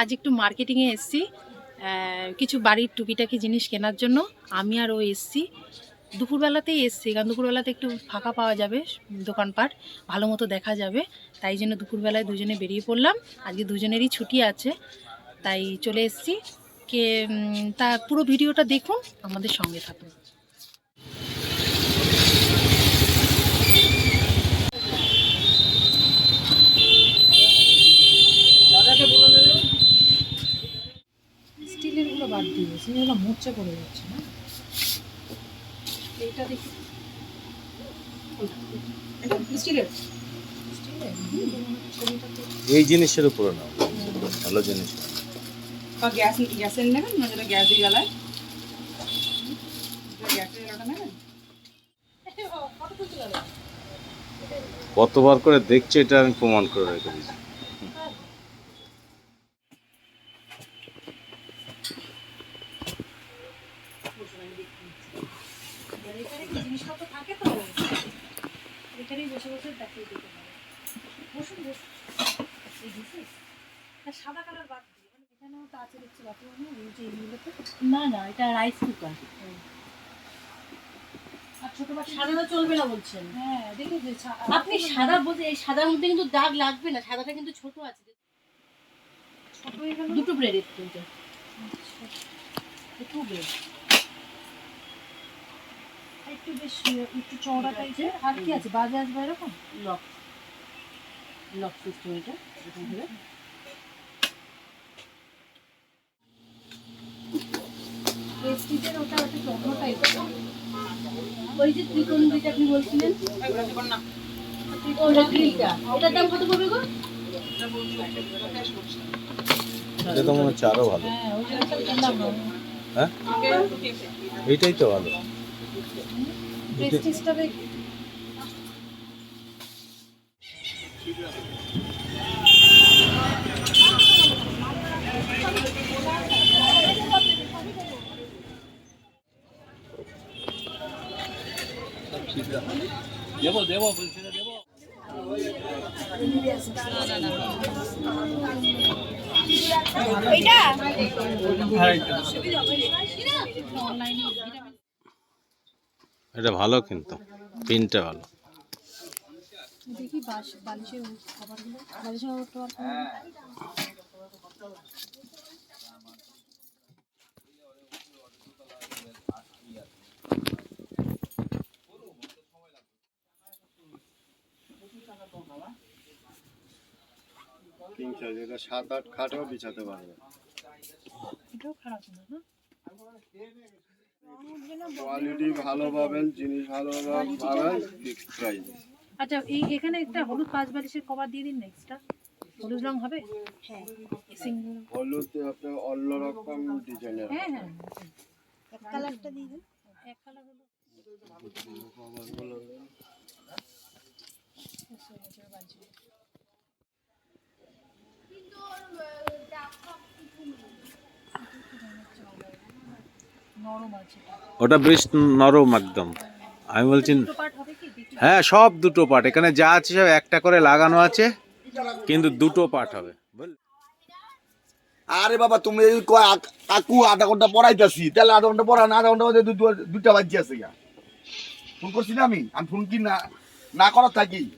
আজ একটু মার্কেটিংয়ে এসছি কিছু বাড়ির টুকিটাকি জিনিস কেনার জন্য। আমি আর ও এসছি। দুপুরবেলাতেই এসছি, কারণ দুপুরবেলাতে একটু ফাঁকা পাওয়া যাবে দোকানপাট, ভালো মতো দেখা যাবে। তাই জন্য দুপুরবেলায় দুজনে বেরিয়ে পড়লাম। আজকে দুজনেরই ছুটি আছে, তাই চলে এসছি। কে তা পুরো ভিডিওটা দেখুন, আমাদের সঙ্গে থাকুন। বাদ দিয়ে সেগুলো মোর্চা পড়ে যাচ্ছে না। এইটা দেখি। এই জিনিসের উপরে নাও ভালো জিনিস। বা গ্যাস গ্যাসের নেবেন না যেটা গ্যাস জ্বালায়? গ্যাসের ওটা নেবেন? কতবার করে দেখছে এটা আমি প্রমাণ করে রেখে দিয়েছি। এখানেই বসে বসে দেখিয়ে দিতে পারে। বসুন বসুন। এই দিছিস সাদা কালার বাদ দিয়ে মানে এখানেও তো আছে দেখছি বাথরুমে এই যে এইগুলোতে। না না এটা রাইস কুকার আর ছোট সাদাটা চলবে না বলছেন? হ্যাঁ দেখি যে আপনি সাদা বলতে এই সাদার মধ্যে কিন্তু দাগ লাগবে না সাদাটা কিন্তু ছোট আছে। দুটো ব্রেডের কিন্তু। একটু বেশ একটু চওড়া টাইপের আর কি আছে? বাজে আসবে এরকম? লক। লক সিস্টেম এটা এরকম হলে ওটা টাইপের ওই যে ত্রিকোণ যেটা আপনি বলছিলেন? এগুলো দেবেন না ওটা গ্রিলটা এটার দাম কত পড়বে গো? এটা তো মনে হচ্ছে আরও ভালো। হ্যাঁ হ্যাঁ? এইটাই তো ভালো। প্রেস্টিজটা দেখ। এটা ভালো কিন্তু পিনটা ভালো। দেখি বালিশের খাবারগুলো। বালিশের কিং সাইজ এটা সাত আট খাটেও বিছাতে পারবে। এটাও খারাপ না? কোয়ালিটি ভালো পাবেন জিনিস ভালো পাবেন ফিক্সড প্রাইস আচ্ছা এই এখানে একটা হলুদ পাঁচ বালিশের কভার দিয়ে দিন নেক্সটটা। এক্সট্রা হলুদ রং হবে? হ্যাঁ। সিঙ্গেল। হলুদ আপনার অন্য রকম ডিজাইনের হ্যাঁ হ্যাঁ। এক কালারটা দিয়ে দিন। এক কালার হলো ওটা বেশ নরম একদম। আমি বলছি দুটো হ্যাঁ সব দুটো পার্ট এখানে যা আছে সব একটা করে লাগানো আছে কিন্তু দুটো পার্ট হবে। আরে বাবা তুমি আক- কাকু আধা ঘণ্টা পড়াইতেছি। তাহলে আধা ঘণ্টা পড়া না আধা ঘণ্টা মধ্যে দু- দু- দুইটা বাজছে আছে গা। ফোন করছি না আমি? আমি ফোন কি না না করার থাকি?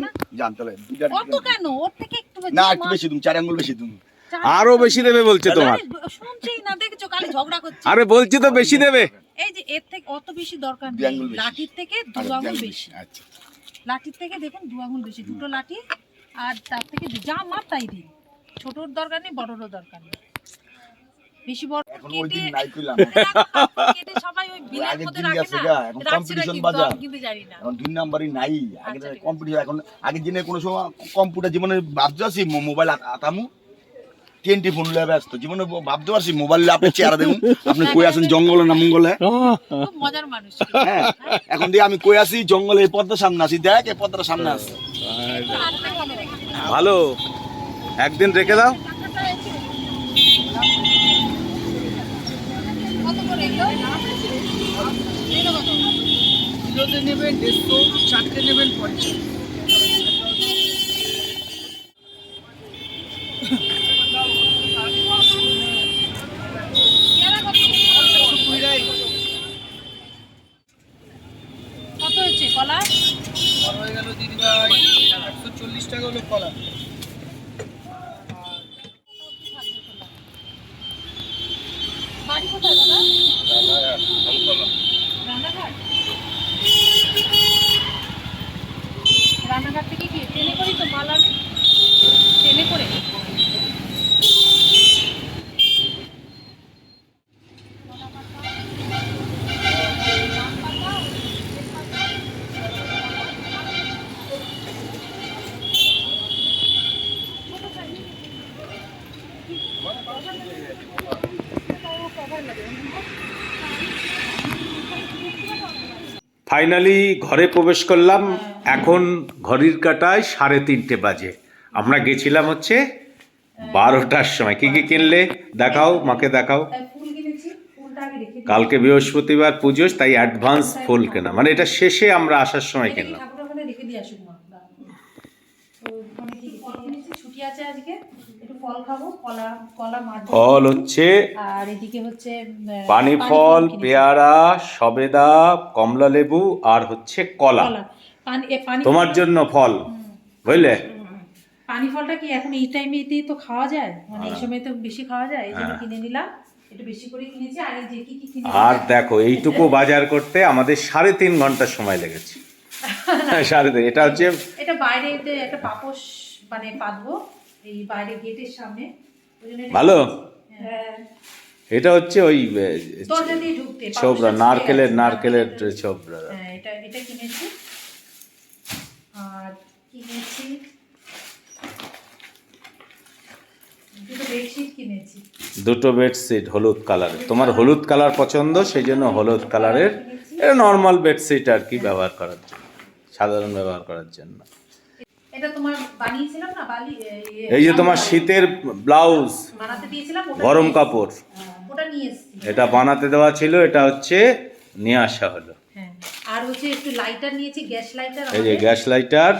না। জান তাহলে। দুইটা কত কেন? ওর থেকে একটু বেশি না একটু মাপ- বেশি তুমি চার আঙ্গুল বেশি তুমি। আরও বেশি দেবে বলছে তোমার। আরে, শুনছি না দেখছ কালে ঝগড়া করছে। আরে বলছি তো বেশি দেবে। এই যে এর থেকে অত বেশি দরকার নেই লাঠির থেকে দু আঙুল বেশি। আচ্ছা। লাঠির থেকে দেখুন দু আঙুল বেশি দুটো লাঠি আর তার থেকে যা মাপ তাই দিন। ছোটর দরকার নেই বড়রও দরকার নেই। বেশি বড় এখন ওই দিন কেটে নাই কইলাম। কেটে সবাই ওই বিলের মধ্যে দিন রাখে না। গা, এখন রাখছে না competition কিন্তু বাজার। কিন্তু জানি না। এখন দুই নাম্বারই নাই। আগে আচ্ছা, কম্পিটিশন এখন আগের দিনে কোনো সময় কম্পিউটার জীবনে ভাবতে পারছি মোবাইল আত- আতামু? টেনটি ফোন লয়ে ব্যস্ত। জীবনে ভাবতে পারছি মোবাইল লয়ে আপনি চেহারা দেখুন। আপনি কই আছেন? জঙ্গলে না মঙ্গলে? মজার মানুষ হ্যাঁ এখন দিয়ে আমি কই আছি? জঙ্গলে এই পদ্মার সামনে আছি। দেখ এই পদ্মার সামনে আছে। ভালো। একদিন রেখে দাও। নেবেন দেড়শো চারটে নেবেন পঞ্চাশ। বাড়ি কোথায় দাদা? রানাঘাট? রানাঘাট থেকে কি? ট্রেনে করেই তো মাল আনে? ট্রেনে করে? ফাইনালি ঘরে প্রবেশ করলাম। এখন ঘড়ির কাটায় সাড়ে তিনটে বাজে। আমরা গেছিলাম হচ্ছে বারোটার সময়। কি কি কিনলে? দেখাও, মাকে দেখাও। কালকে বৃহস্পতিবার পুজো তাই অ্যাডভান্স ফুল কেনা। মানে এটা শেষে আমরা আসার সময় কিনলাম। কি ফল আছে আজকে? একটু ফল খাব কলা কলা ফল হচ্ছে আর এদিকে হচ্ছে পানি ফল পেয়ারা সবেদা কমলা লেবু আর হচ্ছে কলা। তোমার জন্য ফল বুঝলে? পানি ফলটা কি এখন এই টাইমেতেই তো খাওয়া যায়? মানে এই সময় তো বেশি খাওয়া যায় এই জন্য কিনে নিলাম। আর দেখো এইটুকু বাজার করতে আমাদের সাড়ে তিন ঘণ্টা সময় লেগেছে। সাড়ে তিন এটা হচ্ছে এটা বাইরে একটা পাপোশ মানে পাতবো এই বাইরে গেটের সামনে। ওই জন্য ভালো? হ্যাঁ। এটা হচ্ছে ওই ছোবরা নারকেলের নারকেলের ছোবরা হ্যাঁ এটা এটা কিনেছি। আর কিনেছি? দুটো বেডশিট হলুদ কালারের তোমার হলুদ কালার পছন্দ সেই জন্য হলুদ কালারের এটা নর্মাল বেডশিট আর কি ব্যবহার করার জন্য সাধারণ ব্যবহার করার জন্য। এটা তোমার বানিয়েছিলাম না বালি এই যে তোমার শীতের ব্লাউজ বানাতে দিয়েছিলাম গরম কাপড়। ওটা নিয়ে এসেছি। এটা বানাতে দেওয়া ছিল এটা হচ্ছে নিয়ে আসা হলো। হ্যাঁ আর হচ্ছে একটু লাইটার নিয়েছি গ্যাস লাইটার এই যে গ্যাস লাইটার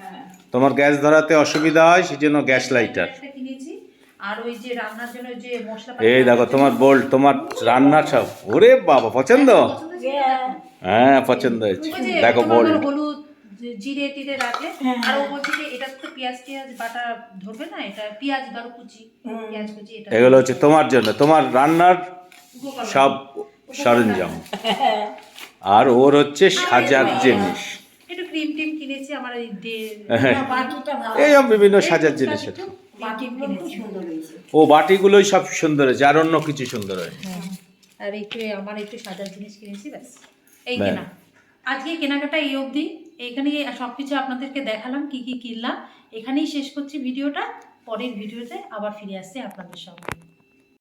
হ্যাঁ। তোমার গ্যাস ধরাতে অসুবিধা হয় সেই জন্য গ্যাস লাইটার কিনেছি আর ওই যে রান্নার জন্য যে মশলা এই দেখো তোমার বোল্ট তোমার রান্না সব। ওরে বাবা পছন্দ। হ্যাঁ পছন্দ হয়েছে। দেখো তোমার জিরে টিরে রাখে আর ও বলছে এটা তো পেঁয়াজ টিয়াজ বাটা ধরবে না এটা পেঁয়াজ ধরো কুচি পেঁয়াজ কুচি এটা এগুলো হচ্ছে তোমার জন্য তোমার রান্নার সব সরঞ্জাম। আর ওর হচ্ছে সাজার জিনিস। একটু ক্রিম টিম কিনেছি আমার এই হ্যাঁ। এই সব বিভিন্ন সাজার জিনিস ও বাটিগুলোই সব সুন্দর হয়েছে আর অন্য কিছু সুন্দর হয়েছে হ্যাঁ। আর একটু আমার একটু সাজার জিনিস কিনেছি ব্যাস। এই কেনা। আজকে কেনাকাটা এই অবধি। এখানেই সব কিছু আপনাদেরকে দেখালাম, কি কি কিনলাম। এখানেই শেষ করছি ভিডিওটা। পরের ভিডিওতে আবার ফিরে আসছে আপনাদের সঙ্গে।